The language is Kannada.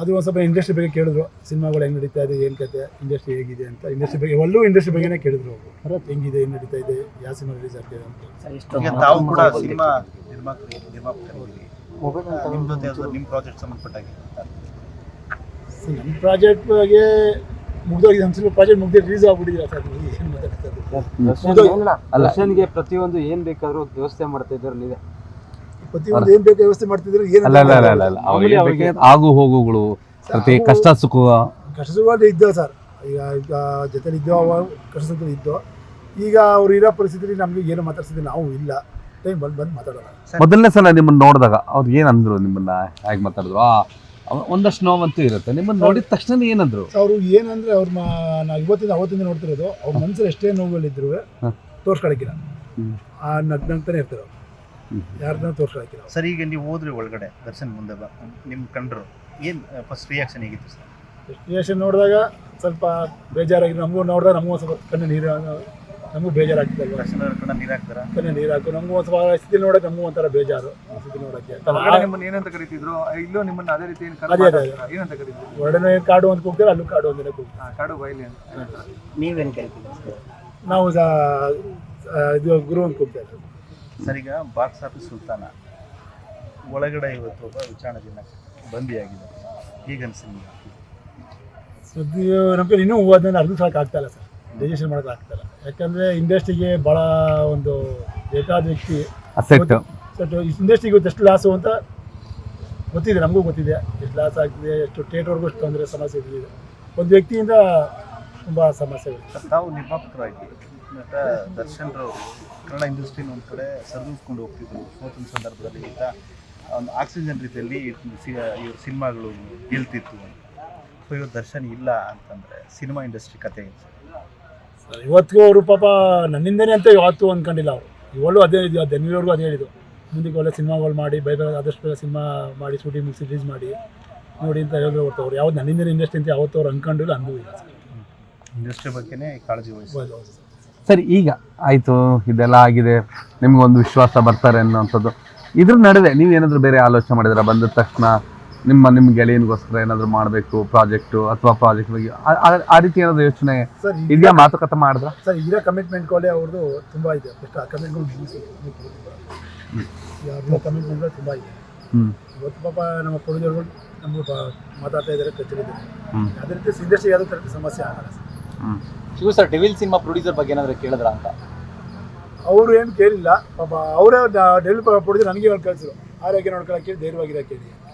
ಅದು ಒಂದು ಸ್ವಲ್ಪ ಇಂಡಸ್ಟ್ರಿ ಬಗ್ಗೆ ಕೇಳಿದ್ರು. ಸಿನಿಮಾಗಳು ಹೆಂಗೆ ನಡೀತಾ ಇದೆ ಏನು ಕತೆ ಇಂಡಸ್ಟ್ರಿ ಹೇಗಿದೆ ಅಂತ. ಇಂಡಸ್ಟ್ರಿ ಬಗ್ಗೆ ಒಳ್ಳು ಇಂಡಸ್ಟ್ರಿ ಬಗ್ಗೆನೇ ಕೇಳಿದ್ರು ಅವರು. ಹೆಂಗಿದೆ ಏನು ನಡೀತಾ ಇದೆ ಯಾವ ಸಿನಿಮಾ ರಿಲೀಸ್ ಆಗ್ತಿದೆ ಅಂತ. ತಾವು ಕೂಡ ಸಿನಿಮಾ ನಿಮ್ಮ ಪ್ರಾಜೆಕ್ಟ್ ಸಂಬಂಧಪಟ್ಟಾಗಿ ನಮ್ಮ ಪ್ರಾಜೆಕ್ಟ್ ಬಗ್ಗೆ ಮುಗ್ದೋಗಿದೆ. ನಮ್ಮ ಸಿನಿಮಾ ಪ್ರಾಜೆಕ್ಟ್ ಮುಗ್ದು ರಿಲೀಸ್ ಆಗ್ಬಿಟ್ಟಿದೆ ಸರ್ ಏನು ದರ್ಶನ್ಗೆ ಪ್ರತಿಯೊಂದು ಏನ್ ಬೇಕಾದ್ರೂ ವ್ಯವಸ್ಥೆ ಮಾಡ್ತಾ ಇದ್ದಾರೆ ನೀವೇ ಪ್ರತಿಯೊಂದು ಏನ್ ಬೇಕು ವ್ಯವಸ್ಥೆ ಮಾಡ್ತಿದ್ರು ಏನು ಅಲ್ಲ ಅಲ್ಲ ಅಲ್ಲ ಅಲ್ಲ ಅಲ್ಲ. ಅವ್ರಿಗೆ ಬೇಕಾದ ಆಗು ಹೋಗುಗಳು ಪ್ರತಿ ಕಷ್ಟ ಸುಖ. ಕಷ್ಟ ಸುಖ ಇದ್ದೋ ಸರ್. ಈಗ ಈಗ ಜೊತೆಲಿ ಇದ್ದೋ ಕಷ್ಟ ಸುಖ ಇದ್ದೋ ಈಗ ಅವ್ರು ಇರೋ ಪರಿಸ್ಥಿತಿಲಿ ನಮಗೆ ಏನು ಮಾತಾಡ್ಸಿದ್ರೆ ನಾವು ಇಲ್ಲ. ಟೈಮ್ ಬಂದು ಬಂದು ಮಾತಾಡೋಣ. ಮೊದಲನೇ ಸಲ ನಿಮ್ಮನ್ನ ನೋಡಿದಾಗ ಅವ್ರು ಏನಂದ್ರು ಅಂದ್ರು ನಿಮ್ಮನ್ನ? ಹೇಗೆ ಮಾತಾಡಿದ್ರು? ಆ ಅವ- ಒಂದಷ್ಟು ನೋವಂತೂ ಇರುತ್ತೆ. ನಿಮ್ಮನ್ನ ನೋಡಿದ ತಕ್ಷಣ ಏನಂದ್ರು ಅವರು ಏನಂದ್ರೆ ಅವ್ರ ನಾವು ಇವತ್ತಿಂದ ಅವತ್ತಿಂದ ನೋಡ್ತಿರೋದು ಅವ್ರ ಮನಸ್ಸಲ್ಲಿ ಎಷ್ಟೇ ನೋವುಗಳಿದ್ರು ಹ. ತೋರ್ಸ್ಕೊಳಕ್ಕಿಲ್ಲ. ಹ್ಮ್. ಆ ನಗ್ನಂತಾನೆ ಇರ್ತಾರೆ ಅವ್ರು. ಯಾರನ್ನ ಅವ್ರು. ಸರ್ ಈಗ ನೀವು ಹೋದ್ರಿ ಒಳಗಡೆ ದರ್ಶನ್ ಮುಂದೆ ಬಾ. ನಿಮ್ಮ ಕಂಡ್ರು. ಏನು ಫಸ್ಟ್ ರಿಯಾಕ್ಷನ್ ಹೇಗಿತ್ತು ಸರ್ ರಿಯಾಕ್ಷನ್ ನೋಡಿದಾಗ ಸ್ವಲ್ಪ ಬೇಜಾರಾಗಿ ನಮಗೂ ನೋಡಿದಾಗ ನಮಗೂ ಒಂದ್ ಸ್ವಲ್ಪ ಕಣ್ಣು ನೀರು ನಮಗೂ ಬೇಜಾರಾಗ್ತದೆ. ದರ್ಶನ ಕಡೆ ನೀರು ಹಾಕ್ತಾರ? ಕಣ್ಣು ನೀರು ಹಾಕು ನಮಗೂ ಒಂದು ಸ್ವಲ್ಪ ಸ್ಥಿತಿ ನೋಡೋಕೆ ನಮಗೂ ಒಂಥರ ಬೇಜಾರು ಆ ಸ್ಥಿತಿ ನೋಡೋಕ್ಕೆ ನಿಮ್ಮನ್ನ ಏನಂತ ಕರೀತಿದ್ರು? ಇಲ್ಲೂ ನಿಮ್ಮನ್ನ ಅದೇ ರೀತಿ ಏನು ಅದೇ. ಏನಂತ ಕರೀತಿದ್ರು? ಹೊರಡನೆ ಕಾಡು ಅಂತ ಕೂಗ್ತಾರೆ ಅಲ್ಲೂ ಕಾಡು ಅಂತಲೇ ಕೂಗ್ತಾರೆ ಹಾ, ಕಾಡು ಬೈಲಿ ಅಂತ. ನೀವೇನು ಕರಿತೀವಿ ನಾವು ಸಹ, ಇದು ಗುರು ಅಂತ ಕೂಗ್ತಾ ಇದ್ದೀವಿ ಸರ್ ಈಗ ಬಾಕ್ಸ್ ಆಫೀಸ್ ಸುಲ್ತಾನ. ಒಳಗಡೆ ಇವತ್ತು ಒಬ್ಬ ವಿಚಾರಣೆ ದಿನ ಬಂದಿಯಾಗಿದೆ. ಈಗ ಸದ್ಯ ಸುದ್ದಿ ನಮಗೆ ಇನ್ನೂ ಅದನ್ನ ಅರ್ಧ ಸಾಕು ಆಗ್ತಾಯಿಲ್ಲ ಇಲ್ಲ ಸರ್. ಡೈಜೆಷನ್ ಮಾಡೋಕೆ ಆಗ್ತಾ ಇಲ್ಲ. ಯಾಕಂದರೆ ಇಂಡಸ್ಟ್ರಿಗೆ ಭಾಳ ಒಂದು ಬೇಕಾದ ವ್ಯಕ್ತಿ. ಇಂಡಸ್ಟ್ರಿಗೆ ಇವತ್ತು ಎಷ್ಟು ಲಾಸು ಅಂತ ಗೊತ್ತಿದೆ ನಮಗೂ ಗೊತ್ತಿದೆ. ಎಷ್ಟು ಲಾಸ್ ಆಗ್ತಿದೆ ಎಷ್ಟು ಥಿಯೇಟರ್ಗೂ ಎಷ್ಟು ತೊಂದರೆ ಸಮಸ್ಯೆ ಇದೆ. ಒಂದು ವ್ಯಕ್ತಿಯಿಂದ ತುಂಬ ಸಮಸ್ಯೆ ಸರ್ ತಾವು ನಿರ್ಮಾಪಕರಾಗಿ ನಟ ದರ್ಶನ್ ರವರು ಕನ್ನಡ ಇಂಡಸ್ಟ್ರಿನ ಒಂದು ಕಡೆ ಸರ್ವಿಸ್ಕೊಂಡು ಹೋಗ್ತಿದ್ರು ಸೋತಿನ ಸಂದರ್ಭದಲ್ಲಿ ಈಗ ಒಂದು ಆಕ್ಸಿಜನ್ ರೀತಿಯಲ್ಲಿ ಇವ್ರ ಸಿನಿಮಾಗಳು ಗೆಲ್ತಿತ್ತು ಸೊ ಇವ್ರ ದರ್ಶನ್ ಇಲ್ಲ ಅಂತಂದರೆ ಸಿನಿಮಾ ಇಂಡಸ್ಟ್ರಿ ಕತೆ ಇವತ್ತಿಗೂ ಅವರು ಪಾಪ ನನ್ನಿಂದನೇ ಅಂತ ಯಾವತ್ತೂ ಅಂದ್ಕೊಂಡಿಲ್ಲ ಅವರು. ಇವಳು ಅದೇ ಇದು ಬೆಂಗಳೂರಿಗೂ ಅದೇ ಹೇಳಿದ್ರು ಮುಂದಕ್ಕೆ ಒಳ್ಳೆ ಸಿನಿಮಾಗಳು ಮಾಡಿ ಬೇಗ ಆದಷ್ಟು ಬೇಗ ಸಿನಿಮಾ ಮಾಡಿ ಶೂಟಿಂಗ್ ಮುಗಿಸಿ ರಿಲೀಸ್ ಮಾಡಿ ನೋಡಿ ಅಂತ ಹೇಳಿದ್ರು ಹೊರ್ತವ್ರು ಯಾವ್ದು ನನ್ನಿಂದನೇ ಇಂಡಸ್ಟ್ರಿ ಅಂತ ಯಾವತ್ತವ್ರು ಅಂದ್ಕೊಂಡಿಲ್ಲ ಅಂದೂ ಇಲ್ಲ ಇಂಡಸ್ಟ್ರಿ ಬಗ್ಗೆನೇ ಕಾಳಜಿ ವಹಿಸಿ ಹೌದು, ಹೌದು ಸರ್. ಈಗ ಆಯಿತು ಇದೆಲ್ಲ ಆಗಿದೆ ನಿಮಗೊಂದು ವಿಶ್ವಾಸ ಬರ್ತಾರೆ ಅನ್ನೋವಂಥದ್ದು. ಇದ್ರ ನಡುವೆ ನೀವು ಏನಾದರೂ ಬೇರೆ ಆಲೋಚನೆ ಮಾಡಿದ್ರೆ ಬಂದ ತಕ್ಷಣ ನಿಮ್ಮ ನಿಮ್ಮ ಗೆಳೆಯನಿಗೋಸ್ಕರ ಏನಾದರೂ ಮಾಡಬೇಕು ಪ್ರಾಜೆಕ್ಟು ಅಥವಾ ಪ್ರಾಜೆಕ್ಟ್ ಬಗ್ಗೆ? ಆ- ರೀತಿ ಏನಾದರೂ ಯೋಚನೆ ಸರ್ ಈಗ ಇದೆಯಾ? ಮಾತುಕತೆ ಮಾಡಿದ್ರ? ಸರ್ ಈಗ ಕಮಿಟ್ಮೆಂಟ್ ಕೋಲೆ ಅವ್ರದ್ದು ತುಂಬ ಇದೆ. ಎಷ್ಟು ಆ ಕಮಿಟ್ಮೆಂಟ್ ಮುಗಿಸಿ ಕಮಿಟ್ಮೆಂಟ್ಗಳು ತುಂಬ ಇದೆ. ಹ್ಞೂ ಇವತ್ತು ಪಾಪ ನಮ್ಮ ಪ್ರೊಡ್ಯೂಸರ್ಗಳು ನಮ್ಮ ಮಾತಾಡ್ತಾ ಇದ್ದಾರೆ ಕಚೇರಿ. ಅದೇ ರೀತಿ ಇಂಡಸ್ಟ್ರಿ ಯಾವುದೇ ಥರದ ಸಮಸ್ಯೆ ಆಗಲ್ಲ ಸರ್. ಹ್ಮ್. Shiva sir Devil cinema producer ಬಗ್ಗೆ ಏನಾದ್ರು ಕೇಳಿದ್ರ ಅಂತ? ಅವರು ಏನು ಕೇಳಿಲ್ಲ. ಪಾಪ ಅವರೇ ಡೆವಿಲ್ ಪ್ರೊಡ್ಯೂಸರ್ ನನಗೆ ಕಳಿಸಿದ್ರು. ಆರೋಗ್ಯ ನೋಡ್ಕೊಳ್ಳೋಕೆ ಧೈರ್ಯವಾಗಿರೋ ಹೇಳಿ